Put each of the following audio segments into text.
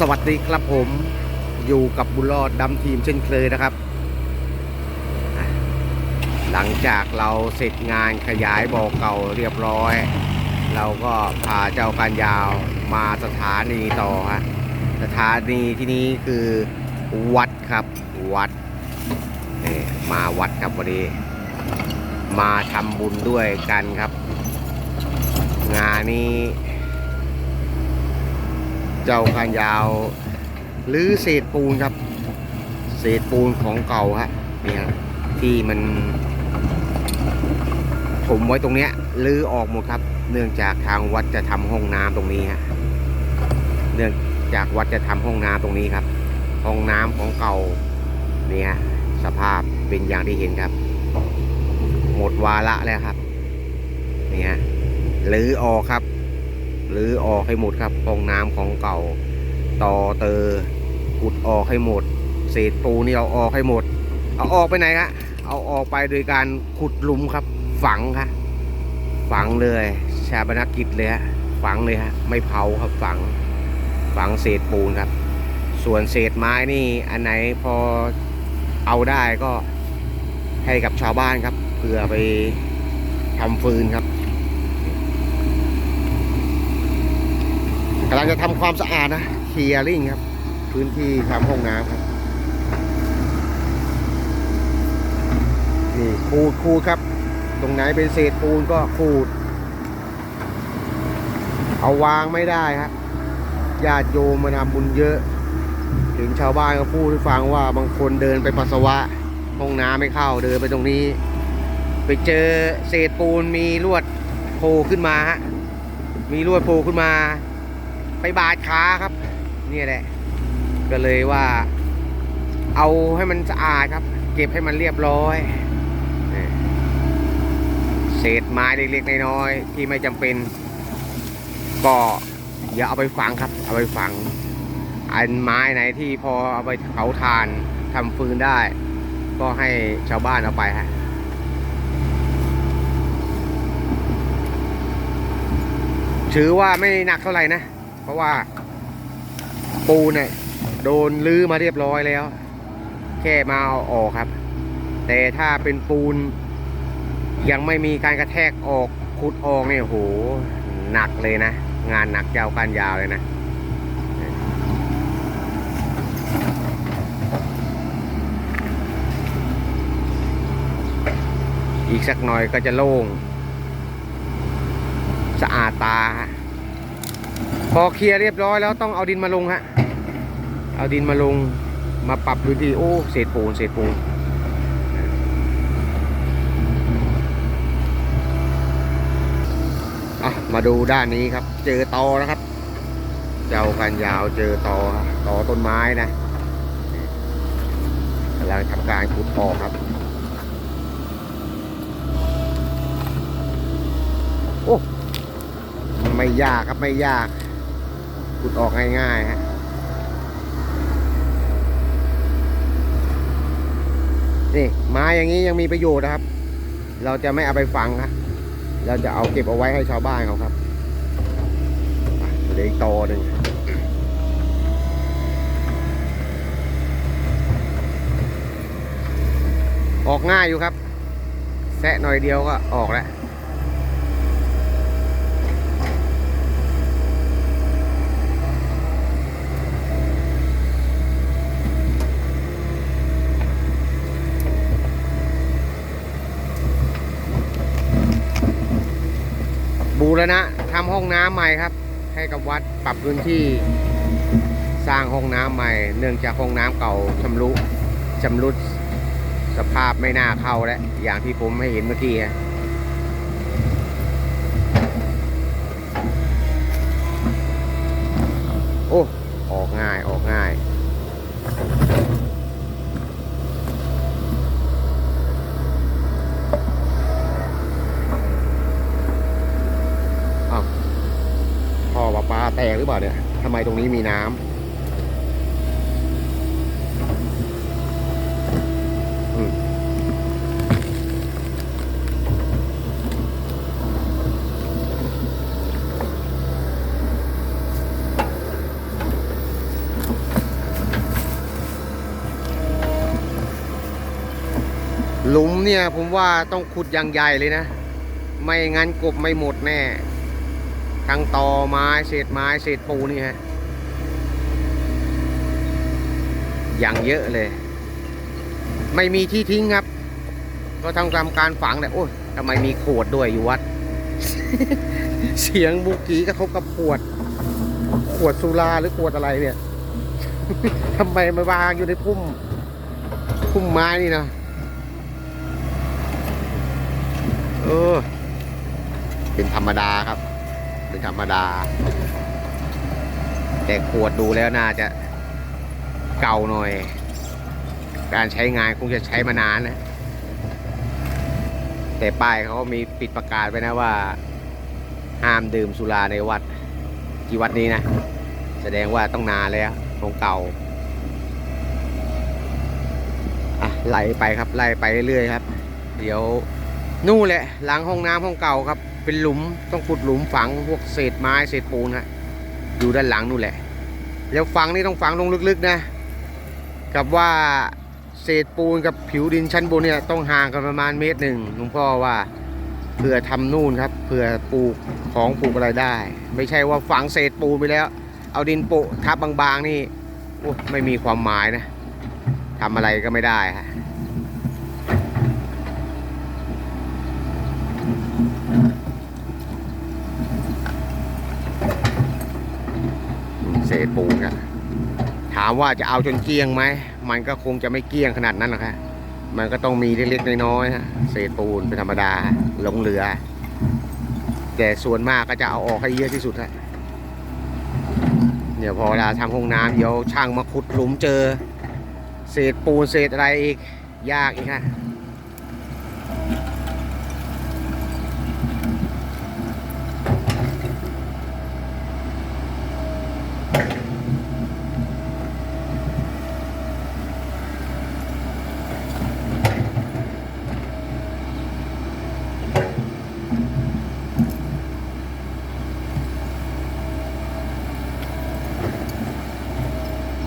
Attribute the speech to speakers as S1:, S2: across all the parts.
S1: สวัสดีครับผมอยู่กับบุญรอดดำทีมเช่นเคยนะครับ หลังจากเราเสร็จงานขยายบ่อเก่าเรียบร้อย เราก็พาเจ้าการยาวมาสถานีต่อฮะสถานีที่นี้คือวัดครับวัดนี่มาวัดครับวันนี้มาทำบุญด้วยกันครับ งานนี้ เจ้าคานยาว หรือเศษปูนครับ เศษปูนของเก่าฮะเนี่ยที่มันถมไว้ตรงเนี้ยลื้อออกหมดครับ เนื่องจากทางวัดจะทำห้องน้ำตรงนี้ฮะเนื่องจากวัดจะทำห้องน้ำตรงนี้ครับ ห้องน้ำของเก่าเนี่ยสภาพเป็นอย่างที่เห็นครับ หมดวาระแล้วครับเนี่ยลื้อออกครับ หรือออกให้หมดครับห้องน้ำของเก่า ต่อเตอขุดออกให้หมด เศษปูนี่เอาออกให้หมด เอาออกไปไหนฮะเอาออกไปโดยการขุดหลุมครับ ฝังครับฝังเลย ชาบนกิจเลยฮะฝังเลยฮะไม่เผาครับฝัง ฝังเศษปูนครับ ส่วนเศษไม้นี่อันไหนพอเอาได้ก็ให้กับชาวบ้านครับเพื่อไปทำฟืนครับ กำลังจะทำความสะอาดนะเคลียร์ลิงครับ พื้นที่ทำห้องน้ำครับนี่ขูดขูดครับ ตรงไหนเป็นเศษปูนก็ขูด เอาวางไม่ได้ครับญาติโยมมาทำบุญเยอะ ถึงชาวบ้านก็พูดให้ฟังว่าบางคนเดินไปปัสสาวะ ห้องน้ำไม่เข้าเดินไปตรงนี้ ไปเจอเศษปูนมีลวดโผล่ขึ้นมาฮะมีลวดโผล่ขึ้นมา ไปบาดขาครับ นี่แหละ ก็เลยว่า เอาให้มันสะอาดครับ เก็บให้มันเรียบร้อย เศษไม้เล็กๆน้อยๆที่ไม่จำเป็น ก็อย่าเอาไปฝังครับ เอาไปฝัง อันไม้ไหนที่พอเอาไปเผาถ่านทำฟืนได้ ก็ให้ชาวบ้านเอาไปฮะถือว่าไม่หนักเท่าไหร่นะ เพราะว่า ปูเนี่ยโดนลื้อมาเรียบร้อยแล้ว แค่มาเอาออกครับ แต่ถ้าเป็นปูน ยังไม่มีการกระแทกออกขุดออกเนี่ยโหหนักเลยนะ งานหนักยาวการยาวเลยนะอีกสักหน่อยก็จะโล่ง สะอาดตา พอเคลียร์เรียบร้อยแล้วต้องเอาดินมาลงฮะ เอาดินมาลงมาปรับพื้นที่โอ้เศษปูนเศษปูนอะมาดูด้านนี้ครับ เจอตอนะครับ เจ้ากันยาวเจอตอตอต้นไม้นะกำลังทำการขุดออกครับ โอ้ไม่ยากครับไม่ยาก ขุดออกง่ายๆฮะนี่ไม้อย่างนี้ยังมีประโยชน์นะครับ เราจะไม่เอาไปฝังครับเราจะเอาเก็บเอาไว้ให้ชาวบ้านเขาครับเหลืออีกตอหนึ่งออกง่ายอยู่ครับ แซะหน่อยเดียวก็ออกแล้ว รณะทำห้องน้ำใหม่ครับ ให้กับวัดปรับพื้นที่สร้างห้องน้ำใหม่ เนื่องจากห้องน้ำเก่าชำรุชำรุดสภาพไม่น่าเข้าแล้วอย่างที่ผมให้เห็นเมื่อกี้ฮะ แตกหรือเปล่าเนี่ยทำไมตรงนี้มีน้ำหลุมเนี่ยผมว่าต้องขุดอย่างใหญ่เลยนะ ไม่งั้นกบไม่หมดแน่ ทั้งตอไม้เศษไม้เศษปูนี่ฮะอย่างเยอะเลย ไม่มีที่ทิ้งครับ ก็ทำกรรมการฝังแต่โอ้ยทำไมมีขวดด้วยอยู่วัด เสียงบุกีกระทบกับขวด ขวดสุราหรือขวดอะไรเนี่ยทำไมมาวางอยู่ในพุ่ม พุ่มไม้นี่นะเออ เป็นธรรมดาครับ เป็นธรรมดา แต่ขวดดูแล้วน่าจะเก่าหน่อย การใช้งานคงจะใช้มานานนะ แต่ป้ายเขามีปิดประกาศไว้นะว่า ห้ามดื่มสุราในวัดที่วัดนี้นะ แสดงว่าต้องนานแล้วของเก่าอะไล่ไปครับไล่ไปเรื่อยๆครับ เดี๋ยวนู่นแหละหลังห้องน้ำห้องเก่าครับ เป็นหลุมต้องขุดหลุมฝังพวกเศษไม้เศษปูนฮะอยู่ด้านหลังนู่นแหละแล้วฝังนี่ต้องฝังลงลึกๆนะ กับว่าเศษปูนกับผิวดินชั้นบนเนี่ยต้องห่างกันประมาณเมตรหนึ่งหลวงพ่อว่าเผื่อทำนู่นครับเผื่อปลูกของปลูกอะไรได้ ไม่ใช่ว่าฝังเศษปูนไปแล้ว เอาดินโปะทับบางๆนี่โอ้ไม่มีความหมายนะทำอะไรก็ไม่ได้ฮะเศ ษปูนครับถามว่าจะเอาจนเกลี้ยงไหม มันก็คงจะไม่เกลี้ยงขนาดนั้นหรอกครับมันก็ต้องมีเล็กๆน้อยๆฮะเศษปูนเป็นธรรมดาหลงเหลือ แต่ส่วนมากก็จะเอาออกให้เยอะที่สุดฮะเดี๋ยวพอเวลาทำห้องน้ำเดี๋ยวช่างมาขุดหลุมเจอ เศษปูนเศษอะไรอีกยากอีกฮะ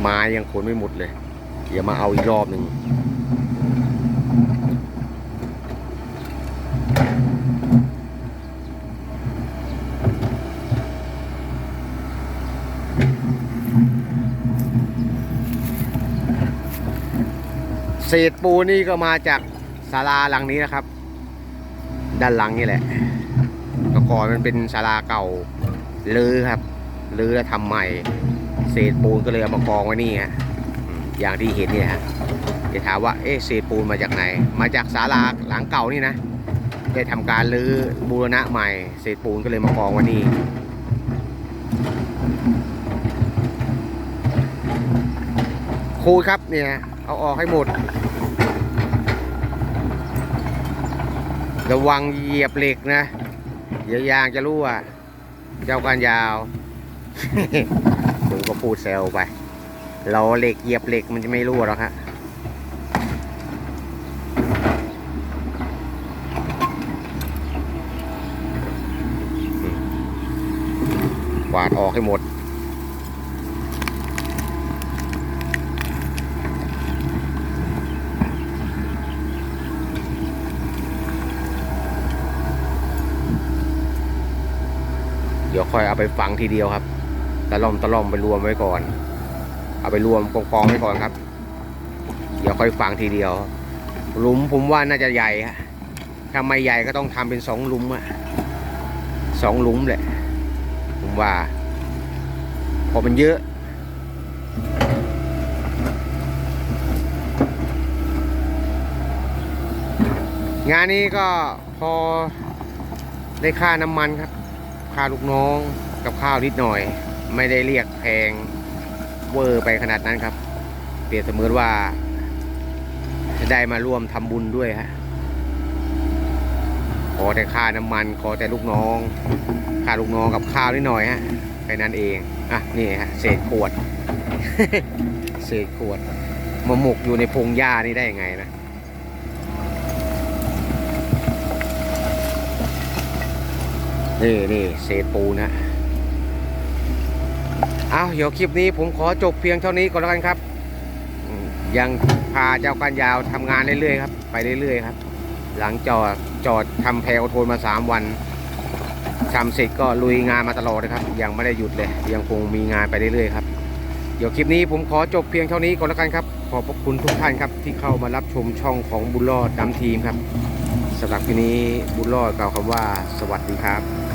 S1: ไม้ยังขนไม่หมดเลย เดี๋ยวมาเอาอีกรอบหนึ่งเศษปูนนี่ก็มาจากศาลาหลังนี้นะครับ ด้านหลังนี่แหละแต่ก่อนมันเป็นศาลาเก่าลือครับลือแล้วทำใหม่ เศษปูนก็เลยเอามากองไว้นี่ฮะอย่างที่เห็นเนี่ยฮะจะถามว่าเอ๊ะเศษปูนมาจากไหน มาจากศาลาหลังเก่านี่นะได้ทำการรื้อบูรณะใหม่เศษปูนก็เลยมากองไว้นี่ครูครับเนี่ยเอาออกให้หมด ระวังเหยียบเหล็กนะเดี๋ยวยางจะรั่วเจ้าการยาว ผมก็พูดแซวไปเราเหล็กเหยียบเหล็กมันจะไม่รั่วหรอกฮะกวาดออกให้หมดเดี๋ยวค่อยเอาไปฝังทีเดียวครับ ตะล่อมตะล่อมไปรวมไว้ก่อน เอาไปรวมกองๆไว้ก่อนครับ เดี๋ยวค่อยฝังทีเดียวหลุมผมว่าน่าจะใหญ่ฮะถ้าไม่ใหญ่ก็ต้องทำเป็นสองหลุมอะสองหลุมแหละ ผมว่า พอมันเยอะงานนี้ก็พอได้ค่าน้ำมันครับ ค่าลูกน้องกับข้าวนิดหน่อย ไม่ได้เรียกแพงเวอร์ไปขนาดนั้นครับ เปรียบเสมือนว่า จะได้มาร่วมทำบุญด้วยฮะขอแต่ค่าน้ำมันขอแต่ลูกน้อง ค่าลูกน้องกับข้าวนิดหน่อยฮะแค่นั้นเองอะนี่ฮะเศษขวด เศษขวดมาหมกอยู่ในพงหญ้านี่ได้ยังไงนะนี่นี่เศษปูนะ เอาเดี๋ยวคลิปนี้ผมขอจบเพียงเท่านี้ก่อนแล้วกันครับ ยังพาเจ้ากันยาวทำงานเรื่อยๆครับ ไปเรื่อยๆครับ หลังจอดจอดทำแพลโทนมาสามวันทำเสร็จก็ลุยงานมาตลอดนะครับ ยังไม่ได้หยุดเลย ยังคงมีงานไปเรื่อยๆครับเดี๋ยวคลิปนี้ผมขอจบเพียงเท่านี้ก่อนแล้วกันครับ ขอบพระคุณทุกท่านครับ ที่เข้ามารับชมช่องของบุญรอดนำทีมครับสำหรับคลิปนี้บุญรอดกล่าวคำว่า สวัสดีครับ